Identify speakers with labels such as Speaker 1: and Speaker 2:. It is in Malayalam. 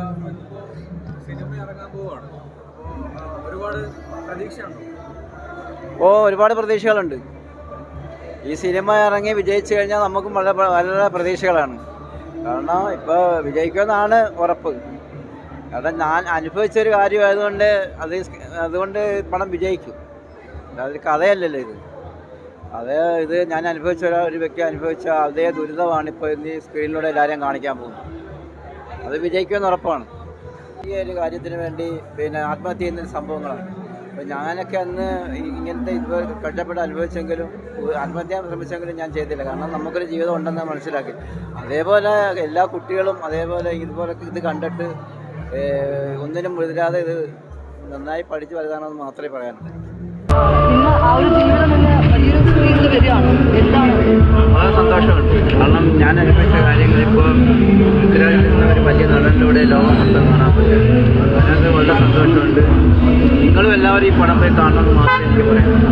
Speaker 1: ഇറങ്ങാൻ പോവാണ്. ഒരുപാട്
Speaker 2: ഓ ഒരുപാട് പ്രതീക്ഷകളുണ്ട്. ഈ സിനിമ ഇറങ്ങി വിജയിച്ചു കഴിഞ്ഞാൽ നമുക്കും വളരെ വളരെ പ്രതീക്ഷകളാണ്. കാരണം ഇപ്പോൾ വിജയിക്കുമെന്നാണ് ഉറപ്പ്. കാരണം ഞാൻ അനുഭവിച്ച ഒരു കാര്യമായതുകൊണ്ട് അത് അതുകൊണ്ട് പണം വിജയിക്കും. അതൊരു കഥയല്ലല്ലോ ഇത്. അത് ഇത് ഞാൻ അനുഭവിച്ച ഒരു- വ്യക്തി അനുഭവിച്ച അതേ ദുരിതമാണ് ഇപ്പോൾ ഈ സ്ക്രീനിലൂടെ എല്ലാവരെയും കാണിക്കാൻ പോകുന്നത്. അത് വിജയിക്കുമെന്ന് ഉറപ്പാണ്. ഈ ഒരു കാര്യത്തിന് വേണ്ടി പിന്നെ ആത്മഹത്യ ചെയ്യുന്ന സംഭവങ്ങളാണ്. അപ്പൊ ഞാനൊക്കെ അന്ന് ഇങ്ങനത്തെ ഇതുപോലെ കഷ്ടപ്പെട്ട് അനുഭവിച്ചെങ്കിലും ആത്മഹത്യ ശ്രമിച്ചെങ്കിലും ഞാൻ ചെയ്തില്ല. കാരണം നമുക്കൊരു ജീവിതം ഉണ്ടെന്ന് മനസ്സിലാക്കി. അതേപോലെ എല്ലാ കുട്ടികളും അതേപോലെ ഇതുപോലെ ഇത് കണ്ടിട്ട് ഒന്നിനും മുതിരാതെ ഇത് നന്നായി പഠിച്ചു വലുതാണെന്ന് മാത്രമേ പറയാനുള്ളൂ. നടനിലൂടെ ലോകം മൊത്തം കാണാൻ പറ്റും. അതിനകത്ത് വളരെ സന്തോഷമുണ്ട്. നിങ്ങളും എല്ലാവരും ഈ പടം പോയി കാണണമെന്ന് മാത്രമേ എനിക്ക് പറയാനുള്ളൂ.